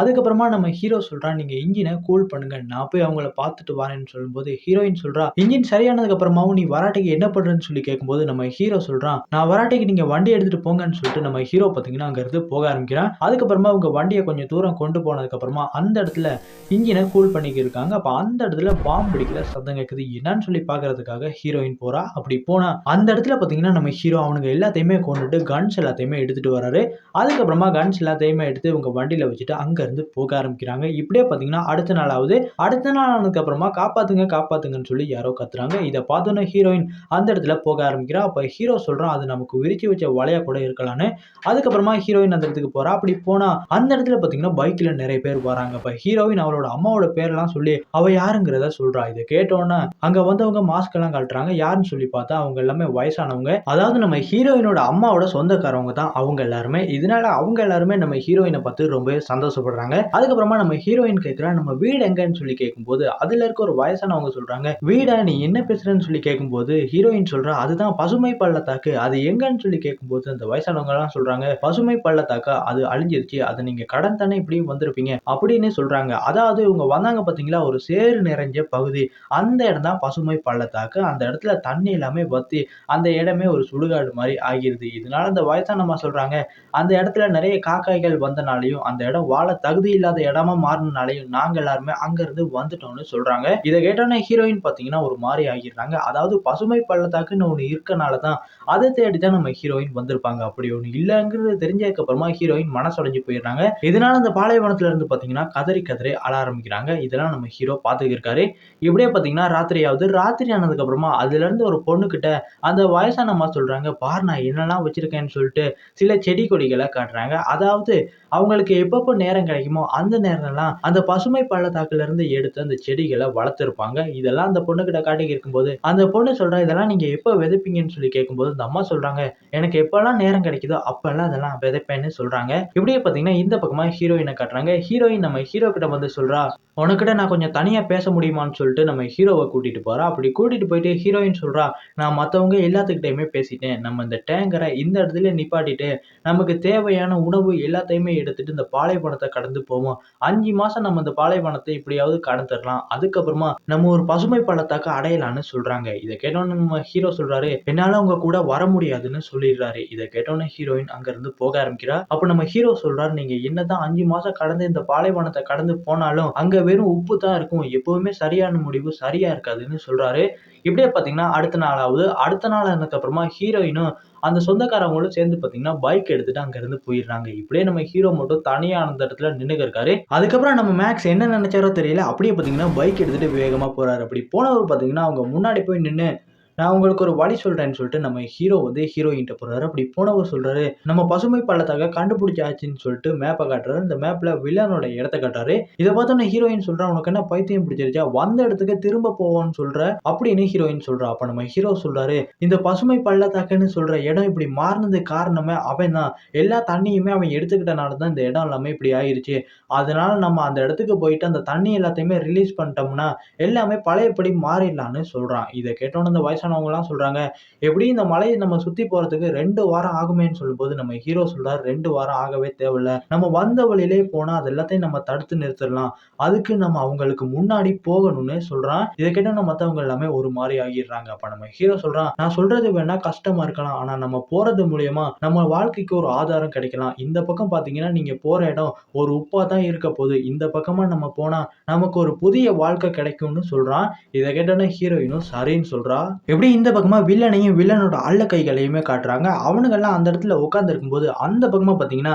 அதுக்கப்புறமா நம்ம ஹீரோ சொல்றான் நீங்க இன்ஜினை கூல் பண்ணுங்க. நான் போய் அவங்கள பார்த்துட்டு வரேன்னு சொல்லும்போது ஹீரோயின் சொல்றா இன்ஜின் சரியானதுக்கு அப்புறமாவும் நீ வராட்டைக்கு என்ன பண்றேன்னு சொல்லி கேட்கும்போது நம்ம ஹீரோ சொல்றான் நான் வராட்டைக்கு நீங்க வண்டி எடுத்துட்டு போங்கன்னு சொல்லிட்டு நம்ம ஹீரோ பாத்தீங்கன்னா அங்க இருந்து போக ஆரம்பிக்கிறான். அதுக்கப்புறமா அவங்க வண்டியை கொஞ்சம் தூரம் கொண்டு போனதுக்கு அப்புறமா அந்த இடத்துல இன்ஜினை கூல் பண்ணிக்கிருக்காங்க. அப்போ அந்த இடத்துல பாம்பு பிடிக்கிற சத்தம் கேட்குது என்னன்னு சொல்லி பாக்குறதுக்காக ஹீரோயின் போறா. அப்படி போனா அந்த இடத்துல பாத்தீங்கன்னா நம்ம ஹீரோ அவனுங்க எல்லாத்தையுமே கொண்டுட்டு கன்ஸ் எல்லாத்தையுமே எடுத்துட்டு வராரு. அதுக்கப்புறமா கன்ஸ் எல்லாத்தையுமே எடுத்து இவங்க வண்டியில வச்சுட்டு அங்க இருந்து போக ஆரம்பிக்கிறாங்க. இப்படியே பாத்தீங்கன்னா அடுத்த நாளாவது அடுத்த நாள் ஆனதுக்கப்புறமா காப்பாத்துங்க காப்பாத்துங்கன்னு சொல்லி யாரோ கத்துறாங்க. இதை பார்த்தோன்னே ஹீரோயின் அந்த இடத்துல போக ஆரம்பிக்கிறா. அப்போ ஹீரோ சொல்றான் அது நமக்கு விரிச்சு வச்ச வலையா கூட இருக்கலான்னு அதுக்கப்புறமா ஹீரோயின் அந்த இடத்துக்கு போறா. அப்படி போனா அந்த இடத்துல பாத்தீங்கன்னா பைக்ல நிறைய பேர் வராங்க. இப்போ ஹீரோயின் அவளோட அம்மாவோட பேரெல்லாம் சொல்லி அவ யாருங்கிறத சொல்றா. இதை கேட்டோன்னே அங்க வந்தவங்க மாஸ்க் எல்லாம் கழட்டுறாங்க. யாருன்னு சொல்லி பார்த்தா அவங்க எல்லாமே வயசானவங்க. அதாவது நம்ம ஹீரோயினோட அம்மாவோட சொந்தக்காரவங்க தான் அவங்க எல்லாருமே. இதனால அவங்க எல்லாருமே நம்ம ஹீரோயினை பார்த்து ரொம்பவே சந்தோஷப்படுறாங்க. அதுக்கப்புறமா நம்ம ஹீரோயின் கேட்கிறா நம்ம வீடு எங்கன்னு சொல்லி கேட்கும்போது அதுல இருக்க ஒரு வயசானவங்க சொல்றாங்க வீடா நீ என்ன பேசுறேன்னு சொல்லி கேட்கும்போது ஹீரோயின் சொல்றா அதுதான் பசுமை பள்ளத்தாக்கு. அது எங்கன்னு சொல்லி கேட்கும்போது அந்த வயசானவங்க எல்லாம் சொல்றாங்க பசுமை பள்ளத்தாக்கா அது அழிஞ்சிருச்சு. அதை நீங்க கடன் தானே இப்படியும் வந்திருப்பீங்க. அப்படின்னு சொல்றாங்க. அதாவது இவங்க வந்தாங்க பார்த்தீங்களா ஒரு சேறு நிறைஞ்ச பகுதி. அந்த இடம் தான் பசுமை பள்ளத்தாக்கு. அந்த இடத்துல தண்ணி எல்லாமே வத்தி அந்த இடமே ஒரு சுடுகாடு மாதிரி ஆகிருது. இதனால அந்த வயசானம்மா சொல்கிறாங்க அந்த இடத்துல நிறைய காக்காய்கள் வந்தனாலையும் அந்த இடம் வாழ தகுதி இல்லாத இடமா மாறினாலையும் நாங்கள் எல்லாருமே அங்கேருந்து வந்துட்டோம்னு சொல்கிறாங்க இதை கேட்டோன்னே ஹீரோயின் பார்த்தீங்கன்னா ஒரு மாதிரி ஆகிடுறாங்க. அதாவது பசுமை பள்ளத்தாக்குன்னு ஒன்று இருக்கனால தான் அதை தேடி தான் நம்ம ஹீரோயின் வந்திருப்பாங்க. அப்படி ஒன்று இல்லைங்கிறது தெரிஞ்சதுக்கப்புறமா ஹீரோயின் மனசுடைஞ்சு போயிடுறாங்க. இதனால அந்த பாலைவனத்துல இருந்து பார்த்தீங்கன்னா கதறி கதறி அழ ஆரம்பிக்கிறாங்க. இதெல்லாம் நம்ம ஹீரோ பார்த்துக்கிருக்காரு இப்படியே பாத்தீங்கன்னா ராத்திரி ஆகுது ராத்திரி ஆனதுக்கு அப்புறமா அதுல இருந்து ஒரு பொண்ணுக்கிட்ட அந்த வயசானம்மா அம்மா சொல்றாங்க பாரு நான் என்னெல்லாம் வச்சுருக்கேன்னு சொல்லிட்டு சில செடி கொடிகளை காட்டுறாங்க. அதாவது அவங்களுக்கு எப்பப்போ நேரம் கிடைக்குமோ அந்த நேரம்லாம் அந்த பசுமை பள்ளத்தாக்குல இருந்து எடுத்து அந்த செடிகளை வளர்த்துருப்பாங்க. இதெல்லாம் அந்த பொண்ணுக்கிட்ட காட்டி இருக்கும்போது அந்த பொண்ணு சொல்கிறா இதெல்லாம் நீங்க எப்போ விதைப்பீங்கன்னு சொல்லி கேட்கும்போது அந்த அம்மா சொல்றாங்க எனக்கு எப்போல்லாம் நேரம் கிடைக்குதோ அப்பெல்லாம் அதெல்லாம் விதைப்பேன்னு சொல்றாங்க. இப்படியே பாத்தீங்கன்னா இந்த பக்கமா ஹீரோயினை காட்டுறாங்க. ஹீரோயின் நம்ம ஹீரோ கிட்ட வந்து சொல்றா உனக்கிட்ட நான் கொஞ்சம் தனியா பேச முடியுமான்னு சொல்லிட்டு நம்ம ஹீரோவை கூட்டிட்டு போறா. அப்படி கூட்டிட்டு போயிட்டு ஹீரோயின் சொல்கிறா நான் மத்தவங்க எல்லாத்துக்கிட்டையுமே பேசிட்டேன். நம்ம இந்த டேங்கரை இந்த இடத்துல நிப்பாட்டிட்டு நமக்கு தேவையான உணவு எல்லாத்தையுமே எடுத்துட்டு இந்த பாலைவனத்தை கடந்து போவோம். அஞ்சு மாசம் நம்ம இந்த பாலைவனத்தை இப்படியாவது கடந்துடலாம். அதுக்கப்புறமா நம்ம ஒரு பசுமை பள்ளத்தாக்க அடையலாம்னு சொல்றாங்க. இதை கேட்டோன்னு நம்ம ஹீரோ சொல்றாரு என்னால அவங்க கூட வர முடியாதுன்னு சொல்லிடுறாரு. இதை கேட்டோன்னே ஹீரோயின் அங்க இருந்து போக ஆரம்பிக்கிறா. அப்ப நம்ம ஹீரோ சொல்றாரு நீங்க என்னதான் அஞ்சு மாசம் கடந்து இந்த பாலைவனத்தை கடந்து போனாலும் அங்கே வெறும் உப்பு தான் இருக்கும். எப்போவுமே சரியான முடிவு சரியாக இருக்காதுன்னு சொல்கிறாரு இப்படியே பார்த்தீங்கன்னா அடுத்த நாளாவது அடுத்த நாள் ஆனதுக்கப்புறமா ஹீரோயினும் அந்த சொந்தக்காரவங்களும் சேர்ந்து பார்த்தீங்கன்னா பைக் எடுத்துட்டு அங்கேருந்து போயிடுறாங்க. இப்படியே நம்ம ஹீரோ மட்டும் தனியாக அந்த இடத்துல நின்னுக்கு இருக்காரு. அதுக்கப்புறம் நம்ம மேக்ஸ் என்ன நினைச்சாரோ தெரியல. அப்படியே பார்த்தீங்கன்னா பைக் எடுத்துட்டு வேகமாக போகிறாரு அப்படி போனவர் பார்த்தீங்கன்னா அவங்க முன்னாடி போய் நின்று நான் உங்களுக்கு ஒரு வழி சொல்றேன்னு சொல்லிட்டு நம்ம ஹீரோ வந்து ஹீரோயின்ட்ட போகிறாரு அப்படி போனவர் சொல்றாரு நம்ம பசுமை பள்ளத்தாக கண்டுபிடிச்சாச்சுன்னு சொல்லிட்டு மேப்பை காட்டுறாரு. இந்த மேப்ல வில்லனோட இடத்த காட்டுறாரு. இதை பார்த்தோன்னே ஹீரோயின் சொல்றா உனக்கு என்ன பைத்தியம் பிடிச்சிருச்சா? வந்த இடத்துக்கு திரும்ப போவோம்னு சொல்கிற அப்படின்னு ஹீரோயின் சொல்றா. அப்போ நம்ம ஹீரோ சொல்றாரு இந்த பசுமை பள்ளத்தாக்குன்னு சொல்ற இடம் இப்படி மாறினது காரணமே அவன் தான் எல்லா தண்ணியுமே அவன் எடுத்துக்கிட்டனால தான் இந்த இடம் எல்லாமே இப்படி ஆயிருச்சு. அதனால நம்ம அந்த இடத்துக்கு போயிட்டு அந்த தண்ணி எல்லாத்தையுமே ரிலீஸ் பண்ணிட்டோம்னா எல்லாமே பழையபடி மாறிடலான்னு சொல்றான். இதை கேட்டோன்னு அந்த வயசு வயசானவங்களாம் சொல்றாங்க. எப்படி இந்த மலையை நம்ம சுத்தி போறதுக்கு ரெண்டு வாரம் ஆகுமேன்னு சொல்லும்போது நம்ம ஹீரோ சொல்கிறார் ரெண்டு வாரம் ஆகவே தேவையில்லை. நம்ம வந்த வழியிலே போனா அது எல்லாத்தையும் நம்ம தடுத்து நிறுத்திடலாம். அதுக்கு நம்ம அவங்களுக்கு முன்னாடி போகணும்னு சொல்றான். இதை கேட்ட மத்தவங்க எல்லாமே ஒரு மாதிரி ஆகிடுறாங்க. அப்ப நம்ம ஹீரோ சொல்றான் நான் சொல்றது வேணா கஷ்டமா இருக்கலாம். ஆனா நம்ம போறது மூலியமா நம்ம வாழ்க்கைக்கு ஒரு ஆதாரம் கிடைக்கலாம். இந்த பக்கம் பாத்தீங்கன்னா நீங்க போற இடம் ஒரு உப்பா தான் இருக்க போகுது. இந்த பக்கமா நம்ம போனா நமக்கு ஒரு புதிய வாழ்க்கை கிடைக்கும்னு சொல்றான். இதை கேட்டோன்னே ஹீரோயினும் சரின்னு சொல்கிறா எப்படி இந்த பக்கமாக வில்லனையும் வில்லனோட அள்ள கைகளையுமே காட்டுறாங்க? அவனுங்கெல்லாம் அந்த இடத்துல உட்காந்துருக்கும் போது அந்த பக்கமாக பார்த்தீங்கன்னா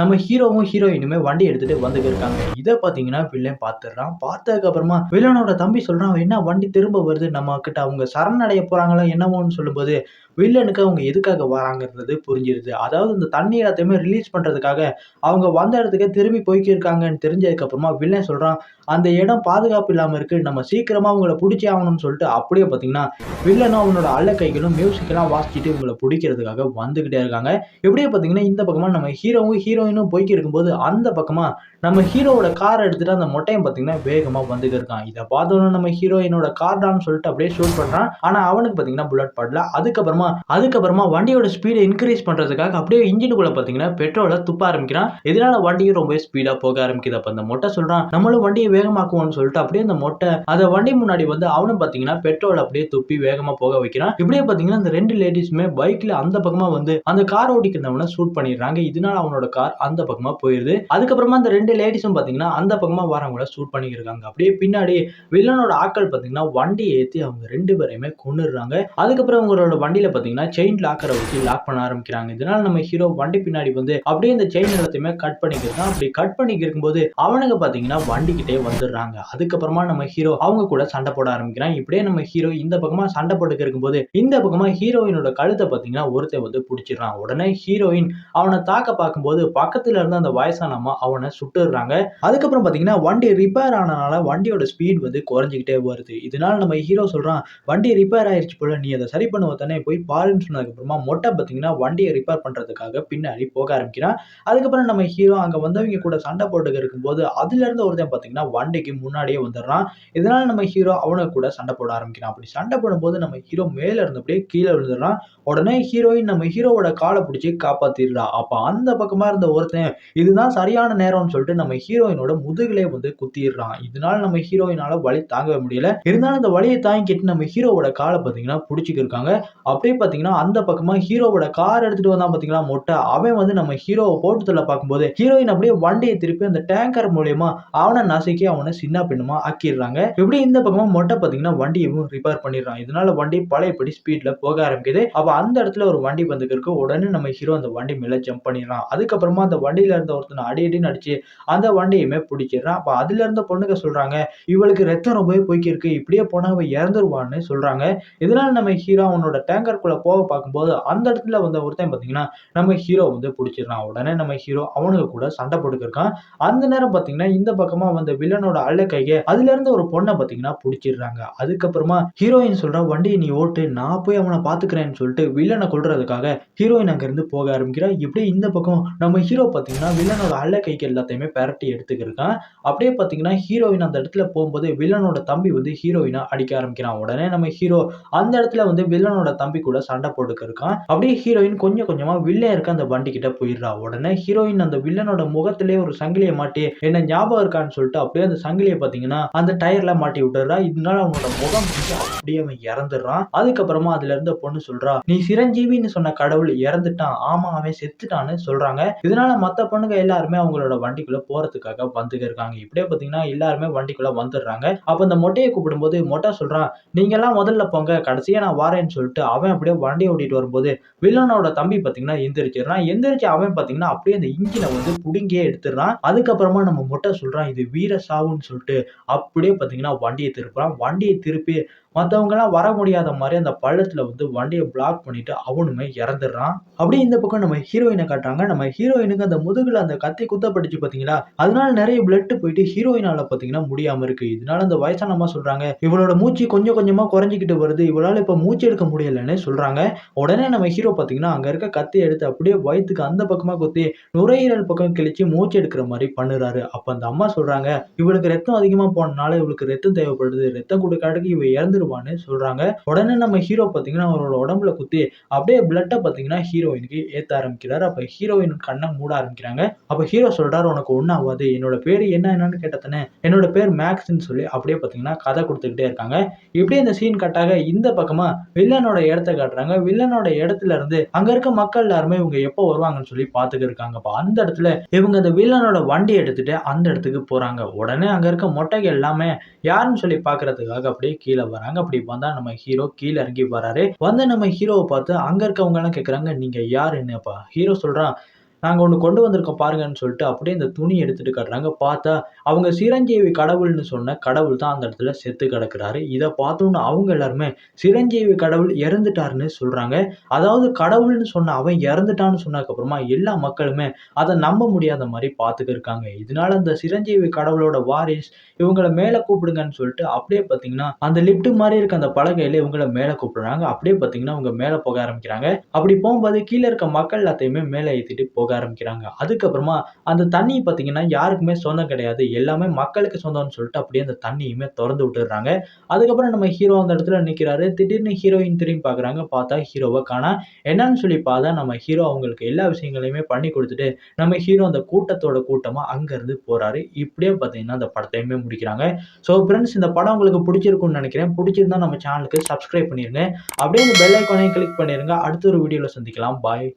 நம்ம ஹீரோவும் ஹீரோயினுமே வண்டி எடுத்துட்டு வந்துட்டு இருக்காங்க. இதை பார்த்தீங்கன்னா வில்லன் பார்த்துடுறான். பார்த்ததுக்கு அப்புறமா வில்லனோட தம்பி சொல்றான் என்ன வண்டி திரும்ப வருது? நம்ம கிட்ட அவங்க சரணடைய போறாங்களா என்னமோன்னு சொல்லும்போது வில்லனுக்கு அவங்க எதுக்காக வராங்கிறது புரிஞ்சிருது. அதாவது இந்த தண்ணி எல்லாத்தையுமே ரிலீஸ் பண்ணுறதுக்காக அவங்க வந்த இடத்துக்கு திரும்பி போய்க்கிருக்காங்கன்னு தெரிஞ்சதுக்கப்புறமா தெரிஞ்சதுக்கு அப்புறமா வில்லன் சொல்கிறான் அந்த இடம் பாதுகாப்பு இல்லாமல் இருக்குது நம்ம சீக்கிரமாக அவங்கள பிடிச்சி ஆகணும்னு சொல்லிட்டு அப்படியே பார்த்தீங்கன்னா வில்லனும் அவனோட அள்ள கைகளும் மியூசிக்கெல்லாம் வாசிச்சுட்டு இவங்களை பிடிக்கிறதுக்காக வந்துக்கிட்டே இருக்காங்க. எப்படியே பார்த்தீங்கன்னா இந்த பக்கமாக நம்ம ஹீரோவும் ஹீரோயினும் போய்க்கு இருக்கும்போது அந்த பக்கமா நம்ம ஹீரோவோட கார் எடுத்துகிட்டு அந்த மொட்டையும் பாத்தீங்கன்னா வேகமாக வந்துட்டு இருக்கான். இதை பார்த்தோன்னா நம்ம ஹீரோயினோட கார்டான்னு சொல்லிட்டு அப்படியே ஷூட் பண்றான். ஆனா அவனுக்கு பாத்தீங்கன்னா புல்லட் படல அதுக்கப்புறமா அதுக்கப்புறமா வண்டியோட ஸ்பீடை இன்க்ரீஸ் பண்றதுக்காக அப்படியே இன்ஜினுக்குள்ள பார்த்தீங்கன்னா பெட்ரோலை துப்ப ஆரம்பிக்கிறான். இதனால வண்டியும் ரொம்ப ஸ்பீடா போக ஆரம்பிக்குது? அப்போ அந்த மொட்டை சொல்றான் நம்மளும் வண்டியை வேகமாக்குவோம்னு சொல்லிட்டு அப்படியே அந்த மொட்டை அதை வண்டி முன்னாடி வந்து அவனும் பாத்தீங்கன்னா பெட்ரோல் அப்படியே துப்பி வேகமா போக வைக்கிறான். இப்படியே பாத்தீங்கன்னா அந்த ரெண்டு லேடிஸுமே பைக்ல அந்த பக்கமா வந்து அந்த கார் ஓட்டிக்கிறவனை ஷூட் பண்ணிடுறாங்க. இதனால அவனோட கார் அந்த பக்கமா போயிருது. அதுக்கப்புறமா அந்த ரெண்டு லேடிஸும் பாத்தீங்கன்னா அந்த பக்கமா வரவங்கள ஷூட் பண்ணியிருக்காங்க அப்படியே பின்னாடி வில்லனோட ஆட்கள் பாத்தீங்கன்னா வண்டியை ஏத்தி அவங்க ரெண்டு பேரையுமே கொண்டுடுறாங்க அதுக்கப்புறம் அவங்களோட வண்டியில பாத்தீங்கன்னா செயின் லாக்கரை வச்சு லாக் பண்ண ஆரம்பிக்கிறாங்க. இதனால நம்ம ஹீரோ வண்டி பின்னாடி வந்து அப்படியே இந்த செயின் எல்லாத்தையுமே கட் பண்ணிக்கிறான் அப்படி கட் பண்ணி இருக்கும்போது அவனுங்க பாத்தீங்கன்னா வண்டிக்கிட்டே வந்துடுறாங்க. அதுக்கப்புறமா நம்ம ஹீரோ அவங்க கூட சண்டை போட ஆரம்பிக்கிறான் இப்படியே நம்ம ஹீரோ இந்த பக்கமா சண்டை போட்டுக்க இருக்கும்போது இந்த பக்கமா ஹீரோயினோட கழுத்தை பாத்தீங்கன்னா ஒருத்தன் வந்து பிடிச்சிடுறான். உடனே ஹீரோயின் அவனை தாக்க பார்க்கும்போது பக்கத்துல இருந்து அந்த வயசான அம்மா அவனை சுட்டுடுறாங்க. அதுக்கப்புறம் பாத்தீங்கன்னா வண்டி ரிப்பேர் ஆனனால வண்டியோட ஸ்பீட் வந்து குறைஞ்சிக்கிட்டே வருது. இதனால நம்ம ஹீரோ சொல்றான் வண்டி ரிப்பேர் ஆயிடுச்சு போல நீ அதை சரி பண்ணுவ தானே போய் பாருன்னு சொன்னதுக்கப்புறமா மொட்டை பார்த்தீங்கன்னா வண்டியை ரிப்பேர் பண்ணுறதுக்காக பின்னாடி போக ஆரம்பிக்கிறான். அதுக்கப்புறம் நம்ம ஹீரோ அங்கே வந்தவங்க கூட சண்டை போட்டுக்க இருக்கும்போது அதுலேருந்து ஒருத்தன் பார்த்தீங்கன்னா வண்டிக்கு முன்னாடியே வந்துடுறான். இதனால நம்ம ஹீரோ அவனை கூட சண்டை போட ஆரம்பிக்கிறான். அப்படி சண்டை போடும்போது நம்ம ஹீரோ மேலே இருந்தபடியே கீழே விழுந்துடுறான். உடனே ஹீரோயின் நம்ம ஹீரோவோட காலை பிடிச்சி காப்பாற்றிடுறான் அப்போ அந்த பக்கமா இருந்த ஒருத்தன் இதுதான் சரியான நேரம்னு சொல்லிட்டு நம்ம ஹீரோயினோட முதுகிலே வந்து குத்திடுறான். இதனால நம்ம ஹீரோயினால வலி தாங்கவே முடியல. இருந்தாலும் அந்த வலியை தாங்கிட்டு நம்ம ஹீரோவோட காலை பார்த்தீங்கன்னா பிடிச்சிக்கிருக்காங்க அப்படியே பார்த்தீங்கன்னா அந்த பக்கமா ஹீரோவோட கார் எடுத்துட்டு வந்தா பார்த்தீங்களா மொட்டை. அவன் வந்து நம்ம ஹீரோவை போட்டுத்துல பார்க்கும்போது ஹீரோயின் அப்படியே வண்டியை திருப்பி அந்த டேங்கர் மூலியமா அவனை நசுக்கி அவனை சின்ன பின்னமா ஆக்கிடுறாங்க. இப்படி இந்த பக்கமா மொட்டை பார்த்தீங்கன்னா வண்டியவும் ரிப்பேர் பண்ணிடுறான். இதனால வண்டி பழையபடி ஸ்பீட்ல போக ஆரம்பிக்குது. அப்ப அந்த இடத்துல ஒரு வண்டி வந்துருக்கு உடனே நம்ம ஹீரோ அந்த வண்டி மேல ஜம்ப் பண்ணிடுறான். அதுக்கப்புறமா அந்த வண்டியில இருந்த ஒருத்தனை அடி அடின்னு அடிச்சு அந்த வண்டியுமே பிடிச்சிடுறான். அப்ப அதுல இருந்த பொண்ணுங்க சொல்றாங்க இவளுக்கு ரத்தம் ரொம்பவே போய்க்கிருக்கு இப்படியே போனால் அவ இறந்துருவான்னு சொல்றாங்க. இதனால நம்ம ஹீரோ அவனோட டேங்கருக்குள்ள போக பார்க்கும்போது அந்த இடத்துல வந்த ஒருத்தன் பாத்தீங்கன்னா நம்ம ஹீரோ வந்து பிடிச்சிடுறான். உடனே நம்ம ஹீரோ அவனுக்கு கூட சண்டை போட்டுக்கிருக்கான். அந்த நேரம் பாத்தீங்கன்னா இந்த பக்கமா வந்த வில்லனோட அள்ள கையை அதுல இருந்து ஒரு பொண்ணை பார்த்தீங்கன்னா பிடிச்சிடுறாங்க. அதுக்கப்புறமா ஹீரோயின் சொல்றா வண்டியை நீ ஓட்டு நான் போய் அவனை பார்த்துக்கிறேன்னு சொல்லிட்டு வில்லனை கொள்றதுக்காக ஹீரோயின் அங்கேருந்து போக ஆரம்பிக்கிறா. இப்படி இந்த பக்கம் நம்ம ஹீரோ பாத்தீங்கன்னா வில்லனோட அள்ள கைக்கு எல்லாத்தையுமே பெரட்டி எடுத்துக்கிருக்கான். அப்படியே பாத்தீங்கன்னா ஹீரோயின் அந்த இடத்துல போகும்போது வில்லனோட தம்பி வந்து ஹீரோயினை அடிக்க ஆரம்பிக்கிறான். உடனே நம்ம ஹீரோ அந்த இடத்துல வந்து வில்லனோட தம்பி கூட சண்டை போட்டுக்க இருக்கான் அப்படியே ஹீரோயின் கொஞ்சம் கொஞ்சமா வில்லன் இருக்க அந்த வண்டி கிட்ட போயிடுறா. உடனே ஹீரோயின் அந்த வில்லனோட முகத்திலே ஒரு சங்கிலியை மாட்டி என்ன ஞாபகம் இருக்கான்னு சொல்லிட்டு அப்படியே அந்த சங்கிலியை பார்த்தீங்கன்னா அந்த டயர்ல மாட்டி விட்டுறா இதனால அவனோட முகம் அப்படியே அவன் இறந்துடுறான். அதுக்கப்புறமா அதுல இருந்த பொண்ணு சொல்றா நீ சிரஞ்சீவின்னு சொன்ன கடவுள் இறந்துட்டான். ஆமா அவன் செத்துட்டான்னு சொல்றாங்க. இதனால மத்த பொண்ணுங்க எல்லாருமே அவங்களோட வண்டிக்குள்ள போறதுக்காக வந்துக்க இருக்காங்க. இப்படியே பார்த்தீங்கன்னா எல்லாருமே வண்டிக்குள்ள வந்துடுறாங்க. அப்போ அந்த மொட்டையை கூப்பிடும்போது மொட்டை சொல்றான் நீங்க எல்லாம் முதல்ல போங்க கடைசியா நான் வாரேன்னு சொல்லிட்டு அவன் அப்படியே வண்டியை ஓட்டிட்டு வரும்போது வில்லனோட தம்பி பார்த்தீங்கன்னா எந்திரிச்சிடறான் எந்திரிச்சு அவன் பார்த்தீங்கன்னா அப்படியே அந்த இன்ஜினை வந்து புடுங்கியே எடுத்துடுறான். அதுக்கப்புறமா நம்ம மொட்டை சொல்றான் இது வீர சாவுன்னு சொல்லிட்டு அப்படியே பார்த்தீங்கன்னா வண்டியை திருப்புறான். வண்டியை திருப்பி மற்றவங்கலாம் வர முடியாத மாதிரி அந்த பள்ளத்தில் வந்து வண்டியை பிளாக் பண்ணிட்டு அவனுமே இறந்துடுறான். அப்படியே இந்த பக்கம் நம்ம ஹீரோயினை காட்டுறாங்க. நம்ம ஹீரோயினுக்கு அந்த முதுகில் அந்த கத்தி குத்தப்பட்டுச்சு பார்த்தீங்களா அதனால நிறைய பிளட் போயிட்டு ஹீரோயினால பார்த்தீங்கன்னா முடியாமல் இருக்கு. இதனால அந்த வயசான சொல்கிறாங்க சொல்றாங்க? இவளோட மூச்சு கொஞ்சம் கொஞ்சமாக குறைஞ்சிக்கிட்டு வருது. இவளால் இப்போ மூச்சு எடுக்க முடியலன்னு சொல்றாங்க. உடனே நம்ம ஹீரோ பார்த்தீங்கன்னா அங்கே இருக்க கத்தி எடுத்து அப்படியே வயிற்றுக்கு அந்த பக்கமாக குத்தி நுரையீரல் பக்கம் கிழிச்சு மூச்சு எடுக்கிற மாதிரி பண்ணுறாரு. அப்போ அந்த அம்மா சொல்றாங்க இவளுக்கு ரத்தம் அதிகமாக போனனால இவளுக்கு ரத்தம் தேவைப்படுது. ரத்தம் கொடுக்காட்டுக்கு இவ இறந்துருவான்னு சொல்றாங்க. உடனே நம்ம ஹீரோ பாத்தீங்கன்னா அவரோட உடம்புல குத்தி அப்படியே பிளட்டை பாத்தீங்கன்னா ஹீரோயினுக்கு ஏத்த ஆரம்பிக்கிறாரு. அப்ப ஹீரோயின் கண்ணை மூட ஆரம்பிக்கிறாங்க. அப்ப ஹீரோ சொல்றாரு உனக்கு ஒன்றும் ஆகாது. என்னோட பேர் என்ன என்னன்னு கேட்டதானே என்னோட பேர் மேக்ஸ்ன்னு சொல்லி அப்படியே பாத்தீங்கன்னா கதை கொடுத்துக்கிட்டே இருக்காங்க. இப்படியே இந்த சீன் கட்டாக இந்த பக்கமா வில்லனோட இடத்த காட்டுறாங்க. வில்லனோட இடத்துல இருந்து அங்க இருக்க மக்கள் எல்லாருமே இவங்க எப்போ வருவாங்கன்னு சொல்லி பாத்துக்க இருக்காங்க. அந்த இடத்துல இவங்க அந்த வில்லனோட வண்டி எடுத்துட்டு அந்த இடத்துக்கு போறாங்க. உடனே அங்க இருக்க மொட்டைகள் எல்லாமே யாருன்னு சொல்லி பாக்குறதுக்காக அப்படியே கீழே வராங்க. அப்படி வந்தால் நம்ம ஹீரோ கீழே இறங்கி வராரு. வந்து நம்ம ஹீரோவை பார்த்து அங்க இருக்கவங்க கேட்குறாங்க கேக்குறாங்க. நீங்க யாருன்னுப்பா. ஹீரோ சொல்றான் நாங்கள் ஒன்று கொண்டு வந்திருக்கோம் பாருங்கன்னு சொல்லிட்டு அப்படியே இந்த துணி எடுத்துட்டு காட்டுறாங்க. பார்த்தா அவங்க சிரஞ்சீவி கடவுள்னு சொன்ன கடவுள் தான் அந்த இடத்துல செத்து கிடக்குறாரு. இதை பார்த்தோன்னு அவங்க எல்லாருமே சிரஞ்சீவி கடவுள் இறந்துட்டாருன்னு சொல்கிறாங்க அதாவது கடவுள்னு சொன்ன அவன் இறந்துட்டான்னு சொன்னதுக்கப்புறமா எல்லா மக்களுமே அதை நம்ப முடியாத மாதிரி பார்த்துக்க இருக்காங்க. இதனால அந்த சிரஞ்சீவி கடவுளோட வாரிஸ் இவங்களை மேலே கூப்பிடுங்கன்னு சொல்லிட்டு அப்படியே பார்த்தீங்கன்னா அந்த லிப்ட் மாதிரி இருக்க அந்த பலகையில் இவங்களை மேலே கூப்பிடுறாங்க. அப்படியே பார்த்தீங்கன்னா அவங்க மேலே போக ஆரம்பிக்கிறாங்க. அப்படி போகும்போது கீழே இருக்க மக்கள் எல்லாத்தையுமே மேலே ஏற்றிட்டு போக ஆரம்பிக்கிறாங்க. அதுக்கப்புறமா அந்த தண்ணி பார்த்தீங்கன்னா யாருக்குமே சொந்தம் கிடையாது. எல்லாமே மக்களுக்கு சொந்தம்னு சொல்லிட்டு அப்படியே அந்த தண்ணியுமே திறந்து விட்டுடுறாங்க. அதுக்கப்புறம் நம்ம ஹீரோ அந்த இடத்துல நிற்கிறாரு திடீர்னு ஹீரோயின் திரும்பி பார்க்குறாங்க பார்த்தா ஹீரோவை காணா. என்னன்னு சொல்லி பார்த்தா நம்ம ஹீரோ அவங்களுக்கு எல்லா விஷயங்களையுமே பண்ணி கொடுத்துட்டு நம்ம ஹீரோ அந்த கூட்டத்தோட கூட்டமாக அங்கேருந்து போகிறாரு இப்படியே பார்த்தீங்கன்னா அந்த படத்தையுமே முடிக்கிறாங்க. ஸோ ஃப்ரெண்ட்ஸ் இந்த படம் உங்களுக்கு பிடிச்சிருக்கும்னு நினைக்கிறேன். பிடிச்சிருந்தா நம்ம சேனலுக்கு சப்ஸ்கிரைப் பண்ணிடுங்க அப்படியே இந்த பெல் ஐக்கானையும் கிளிக் பண்ணிருங்க. அடுத்த ஒரு வீடியோவில் சந்திக்கலாம். பாய்